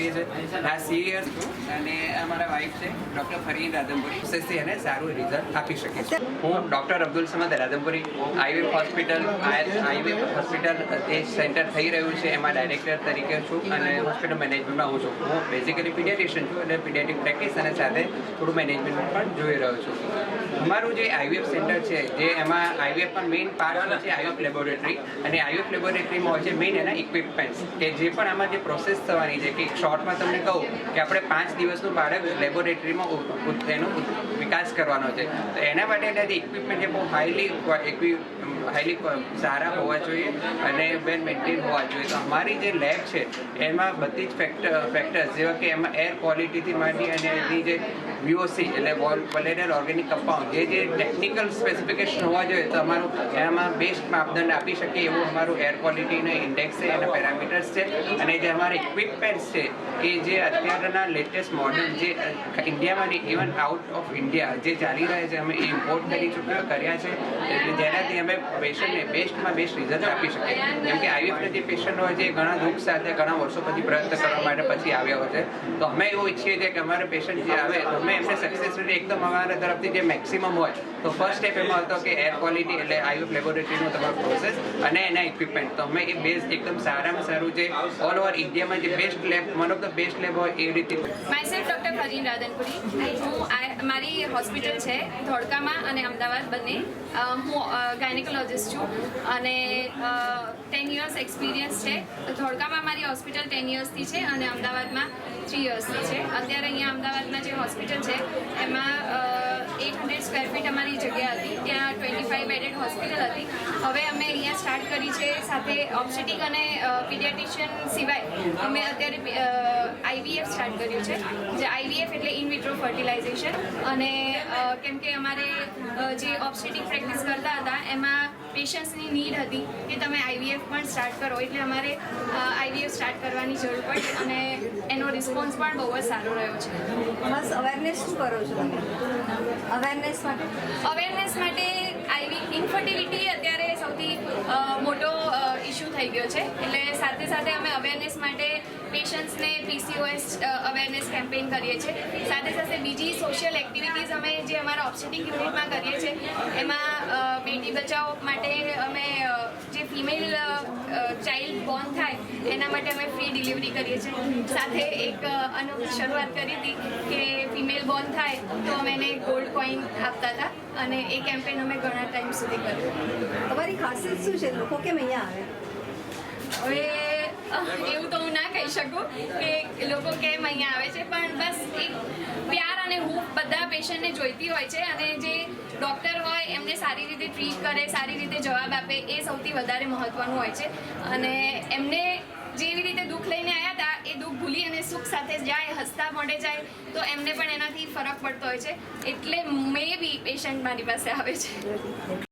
કરીએ છીએ. Last three years અને અમારા વાઇફ છે ડૉક્ટર ફરીન રાધનપુરી વિશેષથી એને સારું રિઝલ્ટ આપી શકે છે. હું ડૉક્ટર અબ્દુલ સમદ રાધનપુરી આઈવે હોસ્પિટલ આઈવે હોસ્પિટલ જે સેન્ટર થઈ રહ્યું છે. એમાં ડાયરેક્ટર તરીકે છું અને હોસ્પિટલ મેનેજમેન્ટમાં હું છું. હું બેઝિકલી પીડિયાટિશિયન છું અને પીડિયાટિક પ્રેક્ટિસ અને સાથે થોડું મેનેજમેન્ટ પણ જોઈ રહ્યો છું. અમારું જે આઈવીએફ સેન્ટર છે, જે એમાં આઈવીએફ પણ મેઇન પાર્ટ છે આઈવીએફ લેબોરેટરી અને આઈવીએફ લેબોરેટરીમાં હોય છે મેઇન એના ઇક્વિપમેન્ટ્સ કે જે પણ આમાં જે પ્રોસેસ થવાની છે, કે શોર્ટમાં તમને કહું કે આપણે પાંચ દિવસનું બાળક લેબોરેટરીમાં એનો વિકાસ કરવાનો છે. તો એના માટે એટલે ઇક્વિપમેન્ટ એ બહુ હાઈલી હાઈલી સારા હોવા જોઈએ અને વેલ મેન્ટેન હોવા જોઈએ. તો અમારી જે લેબ છે, એમાં બધી જ ફેક્ટર ફેક્ટર્સ જેવા કે એમાં એર ક્વોલિટીથી માંડી અને એની જે વીઓસી એટલે વોલેટર ઓર્ગેનિક કમ્પાઉન્ડ જે જે ટેકનિકલ સ્પેસિફિકેશન હોવા જોઈએ તો અમારું એમાં બેસ્ટ માપદંડ આપી શકીએ એવું અમારું એર ક્વોલિટીનો ઇન્ડેક્સ છે, એના પેરામીટર્સ છે અને જે અમારા ઇક્વિપમેન્ટ્સ છે કે જે અત્યારના લેટેસ્ટ મોડલ જે ઇન્ડિયામાં ઇવન આઉટ ઓફ ઇન્ડિયા જે ચાલી રહ્યા છે, અમે ઇમ્પોર્ટ કરી ચૂક્યા, કર્યા છે એટલે જેનાથી અમે પેશન્ટને બેસ્ટમાં બેસ્ટ રિઝલ્ટ આપી શકીએ. કેમ કે આઈવીએફના જે પેશન્ટ હોય છે, એ ઘણા દુઃખ સાથે, ઘણા વર્ષો પછી પ્રયત્ન કરવા માટે પછી આવ્યા હોય છે. તો અમે એવું ઈચ્છીએ છીએ કે અમારા પેશન્ટ જે આવે, તો અમે એમને સક્સેસફુલી એકદમ અમારા તરફથી જે મેક્સિમમ હોય તો ફર્સ્ટ સ્ટેપ એમાં હતો કે એર ક્વોલિટી એટલે આઈવીએફ લેબોરેટરીનો તમારો પ્રોસેસ અને એના ઇક્વિપમેન્ટ તો અમે એ બેઝ એકદમ સારામાં સારું જે ઓલ ઓવર ઇન્ડિયામાં જે best lab one of the best lab હોય એ રીતે. Myself doctor Farin Radhanpuri. હું મારી હોસ્પિટલ છે, ધોળકામાં અને અમદાવાદ બંને. હું ગાયનેકોલોજિસ્ટ છું અને ટેન યર્સ એક્સપિરિયન્સ છે. ધોળકામાં મારી હોસ્પિટલ ટેન યર્સથી છે અને અમદાવાદમાં થ્રી યર્સથી છે. અત્યારે અહીંયા અમદાવાદમાં જે હોસ્પિટલ છે સ્ક્વેર ફીટ અમારી જગ્યા હતી. ત્યાં ટ્વેન્ટી ફાઇવ બેડેડ હોસ્પિટલ હતી. હવે અમે અહીંયા સ્ટાર્ટ કરી છે સાથે ઓપ્સેટિક અને પીડિયાટિશિયન સિવાય અમે અત્યારે આઈવીએફ સ્ટાર્ટ કર્યું છે, જે આઈવીએફ એટલે ઇન વિટ્રો ફર્ટિલાઇઝેશન અને કેમ કે અમારે જે ઓપ્સેટિક પ્રેક્ટિસ કરતા હતા, એમાં પેશન્ટ્સની નીડ હતી કે તમે આઈવીએફ પણ સ્ટાર્ટ કરો. એટલે અમારે આઈવીએફ સ્ટાર્ટ કરવાની જરૂર પડી અને એનો રિસ્પોન્સ પણ બહુ જ સારો રહ્યો છે. બસ અવેરનેસ શું કરો છો અવેરનેસ અવેરનેસ માટે આવી ઇન્ફર્ટિલિટી અત્યારે સૌથી અ, મોટો ઇશ્યુ થઈ ગયો છે. એટલે સાથે સાથે અમે અવેરનેસ માટે પેશન્ટ્સને પીસીઓએસ અવેરનેસ કેમ્પેઇન કરીએ છીએ. સાથે સાથે બીજી સોશિયલ એક્ટિવિટીઝ અમે જે અમારા ઓબ્સ્ટેટિક યુનિટમાં કરીએ છીએ, એમાં બેટી બચાવો માટે અમે જે ફિમેલ ચાઇલ્ડ બોર્ન થાય, એના માટે અમે ફ્રી ડિલિવરી કરીએ છીએ. સાથે એક અનોખી શરૂઆત કરી હતી કે ફિમેલ બોર્ન થાય તો અમે એને ગોલ્ડ કોઈન આપતા હતા અને એ કેમ્પેન અમે ઘણા ટાઈમ સુધી કર્યું. તમારી ખાસિયત શું છે? લોકો કેમ અહીંયા આવે? કહી શકું કે લોકો કેમ અહીંયા આવે છે, પણ બસ એક પ્યાર અને હું બધા પેશન્ટને જોઈતી હોય છે અને જે ડૉક્ટર હોય એમને સારી રીતે ટ્રીટ કરે, સારી રીતે જવાબ આપે એ સૌથી વધારે મહત્ત્વનું હોય છે. અને એમને જેવી રીતે દુઃખ લઈને આવ્યા હતા એ દુઃખ ભૂલી અને સુખ સાથે જાય, હસતા મળે જાય, તો એમને પણ એનાથી ફરક પડતો હોય છે. એટલે મે બી પેશન્ટ મારી પાસે આવે છે.